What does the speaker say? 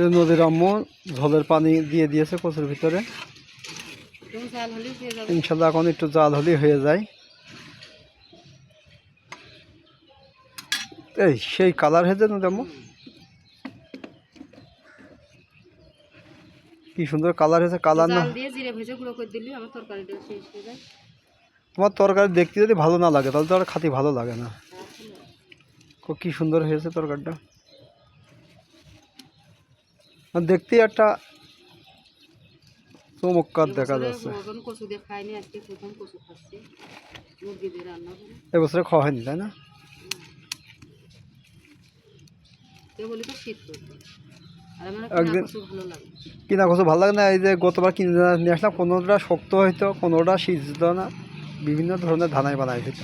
এই নদীর আম্মু ঝোলের পানি দিয়ে দিয়েছে কচুর ভিতরে। ইনশাল্লাহ এখন একটু জাল হলেই হয়ে যায়। এই সেই কালার হয়েছে নদী আম্মু। কি সুন্দর কালার হয়েছে কালার না হয়ে তোমার তরকারি দেখতে যদি ভালো না লাগে তাহলে তো আর খাতি ভালো লাগে না। খুব কি সুন্দর হয়েছে তরকারিটা। আর দেখতেই একটা চমৎকার দেখা যাচ্ছে। এবছরে খাওয়া হয়নি তাই না? একদিন- কিনা কচু ভালো লাগে না এই যে গতবার কিনে নিয়ে আসলাম কোনোটা শক্ত হইতো কোনোটা সিজত না বিভিন্ন ধরনের ধানায় বানাই দিত।